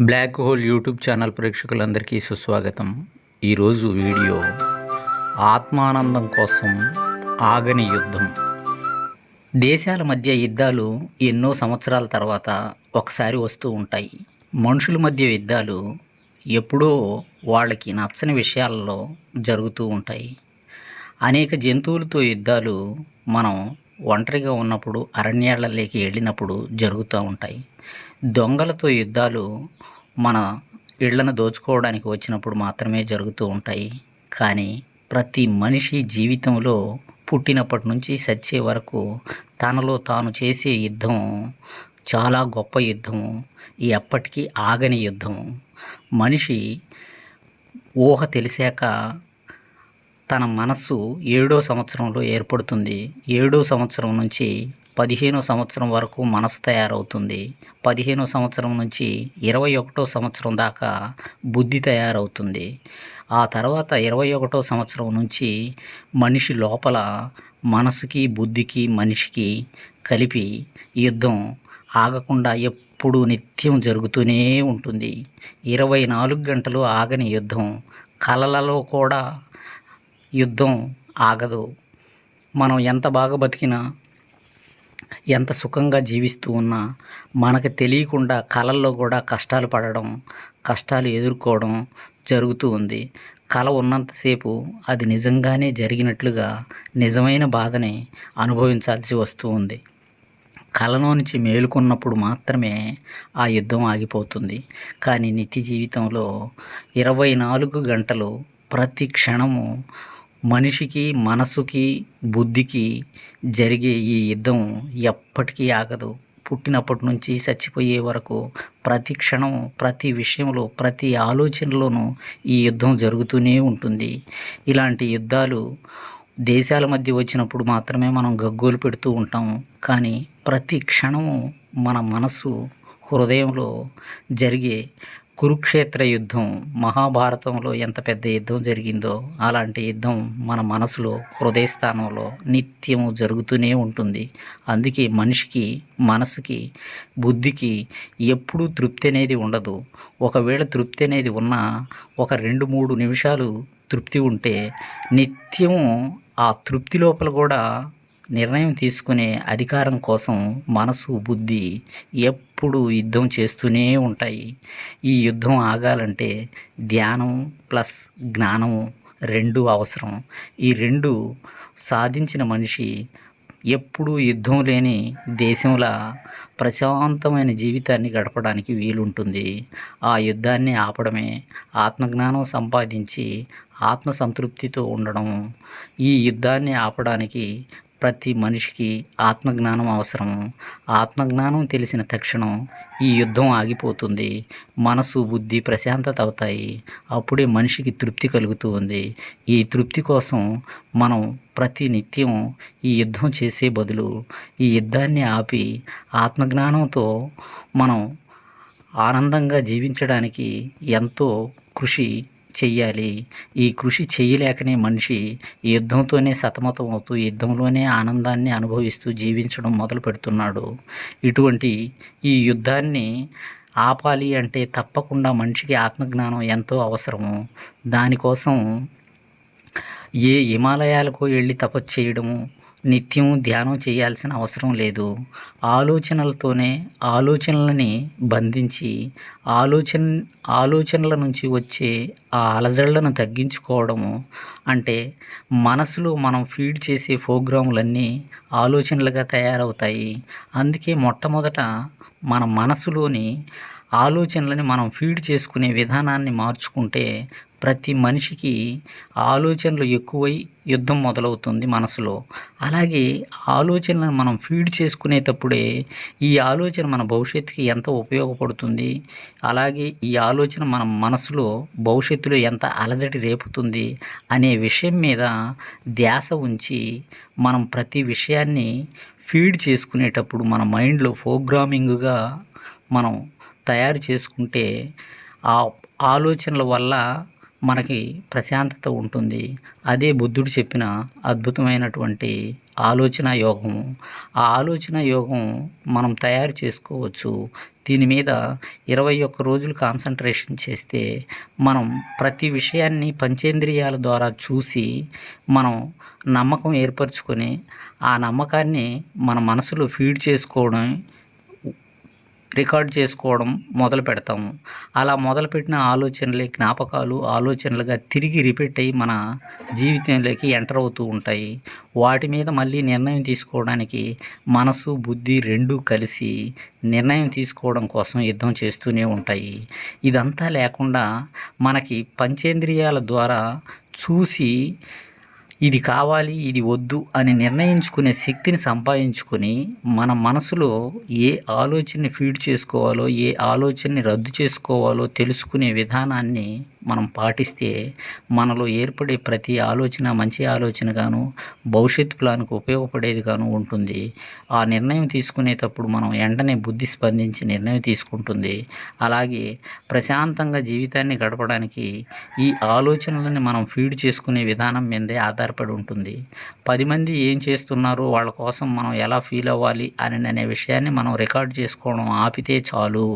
Black hole YouTube channel ప్రేక్షకులందరికీ సుస్వాగతం. ఈరోజు వీడియో ఆత్మానందం కోసం ఆగని యుద్ధం. దేశాల మధ్య యుద్ధాలు ఎన్నో సంవత్సరాల తర్వాత ఒకసారి వస్తూ ఉంటాయి. మనుషుల మధ్య యుద్ధాలు ఎప్పుడో వాళ్ళకి నచ్చని విషయాలలో జరుగుతూ ఉంటాయి. అనేక జంతువులతో యుద్ధాలు మనం ఒంటరిగా ఉన్నప్పుడు అరణ్యాలలోకి వెళ్ళినప్పుడు జరుగుతూ ఉంటాయి. దొంగలతో యుద్ధాలు మన ఇళ్ళను దోచుకోవడానికి వచ్చినప్పుడు మాత్రమే జరుగుతూ ఉంటాయి. కానీ ప్రతి మనిషి జీవితంలో పుట్టినప్పటి నుంచి సచ్చే వరకు తనలో తాను చేసే యుద్ధం చాలా గొప్ప యుద్ధం. ఎప్పటికీ ఆగని యుద్ధం. మనిషి ఊహ తెలిసాక తన మనస్సు ఏడో సంవత్సరంలో ఏర్పడుతుంది. ఏడో సంవత్సరం నుంచి పదిహేనో సంవత్సరం వరకు మనసు తయారవుతుంది. పదిహేనో సంవత్సరం నుంచి ఇరవై ఒకటో సంవత్సరం దాకా బుద్ధి తయారవుతుంది. ఆ తర్వాత ఇరవై ఒకటో సంవత్సరం నుంచి మనిషి లోపల మనసుకి బుద్ధికి మనిషికి కలిపి యుద్ధం ఆగకుండా ఎప్పుడు నిత్యం జరుగుతూనే ఉంటుంది. ఇరవై నాలుగు గంటలు ఆగని యుద్ధం కలలలో కూడా యుద్ధం ఆగదు. మనం ఎంత బాగా బతికినా ఎంత సుఖంగా జీవిస్తూ ఉన్నా మనకు తెలియకుండా కళల్లో కూడా కష్టాలు పడడం కష్టాలు ఎదుర్కోవడం జరుగుతూ ఉంది. కళ ఉన్నంతసేపు అది నిజంగానే జరిగినట్లుగా నిజమైన బాధని అనుభవించాల్సి వస్తూ ఉంది. కళలో నుంచి మేలుకున్నప్పుడు మాత్రమే ఆ యుద్ధం ఆగిపోతుంది. కానీ నిత్య జీవితంలో ఇరవై నాలుగు గంటలు ప్రతి క్షణము మనిషికి మనసుకి బుద్ధికి జరిగే ఈ యుద్ధం ఎప్పటికీ ఆగదు. పుట్టినప్పటి నుంచి చచ్చిపోయే వరకు ప్రతి క్షణం ప్రతి విషయంలో ప్రతి ఆలోచనలోనూ ఈ యుద్ధం జరుగుతూనే ఉంటుంది. ఇలాంటి యుద్ధాలు దేశాల మధ్య వచ్చినప్పుడు మాత్రమే మనం గగ్గోలు పెడుతూ ఉంటాం. కానీ ప్రతి క్షణము మన మనసు హృదయంలో జరిగే కురుక్షేత్ర యుద్ధం మహాభారతంలో ఎంత పెద్ద యుద్ధం జరిగిందో అలాంటి యుద్ధం మన మనసులో హృదయస్థానంలో నిత్యము జరుగుతూనే ఉంటుంది. అందుకే మనిషికి మనసుకి బుద్ధికి ఎప్పుడూ తృప్తి అనేది ఉండదు. ఒకవేళ తృప్తి అనేది ఉన్నా ఒక రెండు మూడు నిమిషాలు తృప్తి ఉంటే నిత్యము ఆ తృప్తి లోపల కూడా నిర్ణయం తీసుకునే అధికారం కోసం మనసు బుద్ధి ఎప్పుడు యుద్ధం చేస్తూనే ఉంటాయి. ఈ యుద్ధం ఆగాలంటే ధ్యానం ప్లస్ జ్ఞానం రెండు అవసరం. ఈ రెండు సాధించిన మనిషి ఎప్పుడూ యుద్ధం లేని దేశంలా ప్రశాంతమైన జీవితాన్ని గడపడానికి వీలుంటుంది. ఆ యుద్ధాన్ని ఆపడమే ఆత్మజ్ఞానం సంపాదించి ఆత్మ సంతృప్తితో ఉండడం. ఈ యుద్ధాన్ని ఆపడానికి ప్రతి మనిషికి ఆత్మజ్ఞానం అవసరం. ఆత్మజ్ఞానం తెలిసిన తక్షణం ఈ యుద్ధం ఆగిపోతుంది. మనసు బుద్ధి ప్రశాంతత అవుతాయి. అప్పుడే మనిషికి తృప్తి కలుగుతూ ఉంది. ఈ తృప్తి కోసం మనం ప్రతి నిత్యం ఈ యుద్ధం చేసే బదులు ఈ యుద్ధాన్ని ఆపి ఆత్మజ్ఞానంతో మనం ఆనందంగా జీవించడానికి ఎంతో కృషి చెయ్యాలి. ఈ కృషి చేయలేకనే మనిషి యుద్ధంతోనే సతమతం అవుతూ యుద్ధంలోనే ఆనందాన్ని అనుభవిస్తూ జీవించడం మొదలు పెడుతున్నాడు. ఇటువంటి ఈ యుద్ధాన్ని ఆపాలి అంటే తప్పకుండా మనిషికి ఆత్మజ్ఞానం ఎంతో అవసరము. దానికోసం ఏ హిమాలయాలకు వెళ్ళి తపస్సు చేయడము నిత్యం ధ్యానం చేయాల్సిన అవసరం లేదు. ఆలోచనలతోనే ఆలోచనలని బంధించి ఆలోచన ఆలోచనల నుంచి వచ్చే ఆ అలజడులను తగ్గించుకోవడము అంటే మనసులో మనం ఫీడ్ చేసే ప్రోగ్రాములన్నీ ఆలోచనలుగా తయారవుతాయి. అందుకే మొట్టమొదట మన మనసులోని ఆలోచనలని మనం ఫీడ్ చేసుకునే విధానాన్ని మార్చుకుంటే ప్రతి మనిషికి ఆలోచనలు ఎక్కువై యుద్ధం మొదలవుతుంది మనసులో. అలాగే ఆలోచనలను మనం ఫీడ్ చేసుకునేటప్పుడే ఈ ఆలోచన మన భవిష్యత్తుకి ఎంత ఉపయోగపడుతుంది? అలాగే ఈ ఆలోచన మన మనసులో భవిష్యత్తులో ఎంత అలజడి రేపుతుంది అనే విషయం మీద ధ్యాస ఉంచి మనం ప్రతి విషయాన్ని ఫీడ్ చేసుకునేటప్పుడు మన మైండ్లో ప్రోగ్రామింగ్గా మనం తయారు చేసుకుంటే ఆ ఆలోచనల వల్ల మనకి ప్రశాంతత ఉంటుంది. అదే బుద్ధుడు చెప్పిన అద్భుతమైనటువంటి ఆలోచన యోగము. ఆ ఆలోచన యోగం మనం తయారు చేసుకోవచ్చు. దీని మీద ఇరవై ఒక్క రోజులు కాన్సన్ట్రేషన్ చేస్తే మనం ప్రతి విషయాన్ని పంచేంద్రియాల ద్వారా చూసి మనం నమ్మకం ఏర్పరచుకొని ఆ నమ్మకాన్ని మన మనసులో ఫీడ్ చేసుకోవడం రికార్డ్ చేసుకోవడం మొదలు పెడతాము. అలా మొదలుపెట్టిన ఆలోచనలే జ్ఞాపకాలు ఆలోచనలుగా తిరిగి రిపీట్ అయ్యి మన జీవితంలోకి ఎంటర్ అవుతూ ఉంటాయి. వాటి మీద మళ్ళీ నిర్ణయం తీసుకోవడానికి మనసు బుద్ధి రెండూ కలిసి నిర్ణయం తీసుకోవడం కోసం యుద్ధం చేస్తూనే ఉంటాయి. ఇదంతా లేకుండా మనకి పంచేంద్రియాల ద్వారా చూసి ఇది కావాలి ఇది వద్దు అని నిర్ణయించుకునే శక్తిని సంపాదించుకొని మన మనసులో ఏ ఆలోచనని ఫీడ్ చేసుకోవాలో ఏ ఆలోచనని రద్దు చేసుకోవాలో తెలుసుకునే విధానాన్ని మనం పాటిస్తే మనలో ఏర్పడే ప్రతి ఆలోచన మంచి ఆలోచనగాను భవిష్యత్తు ప్లాన్కు ఉపయోగపడేదిగాను ఉంటుంది. ఆ నిర్ణయం తీసుకునేటప్పుడు మనం వెంటనే బుద్ధి స్పందించి నిర్ణయం తీసుకుంటుంది. అలాగే ప్రశాంతంగా జీవితాన్ని గడపడానికి ఈ ఆలోచనలని మనం ఫీడ్ చేసుకునే విధానం మీదే ఆధారపడి ఉంటుంది. పది మంది ఏం చేస్తున్నారో వాళ్ళ కోసం మనం ఎలా ఫీల్ అవ్వాలి అని అనే విషయాన్ని మనం రికార్డ్ చేసుకోవడం ఆపితే చాలు.